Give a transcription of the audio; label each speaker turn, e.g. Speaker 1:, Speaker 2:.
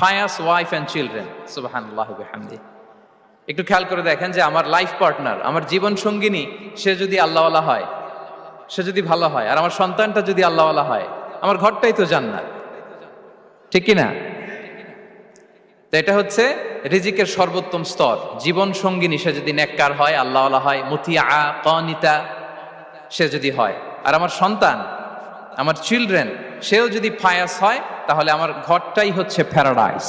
Speaker 1: ফায়াস wife and children হামদি একটু খেয়াল করে দেখেন যে আমার লাইফ পার্টনার আমার জীবন সঙ্গিনী, সে যদি আল্লাহওয়ালা হয়, সে যদি ভালো হয়, আর আমার সন্তানটা যদি আল্লাহওয়ালা হয়, আমার ঘরটাই তো জান্নাত। ঠিক কি না? তো এটা হচ্ছে রিজিকের সর্বোত্তম স্তর। জীবন সঙ্গিনী, সে যদি নেককার হয়, আল্লাহওয়ালা হয়, মুতিয়া, কনিতা, সে যদি হয়। আর আমার সন্তান, আমার চিলড্রেন সেও যদি ফায়াস হয় তাহলে আমার ঘরটাই হচ্ছে প্যারাডাইস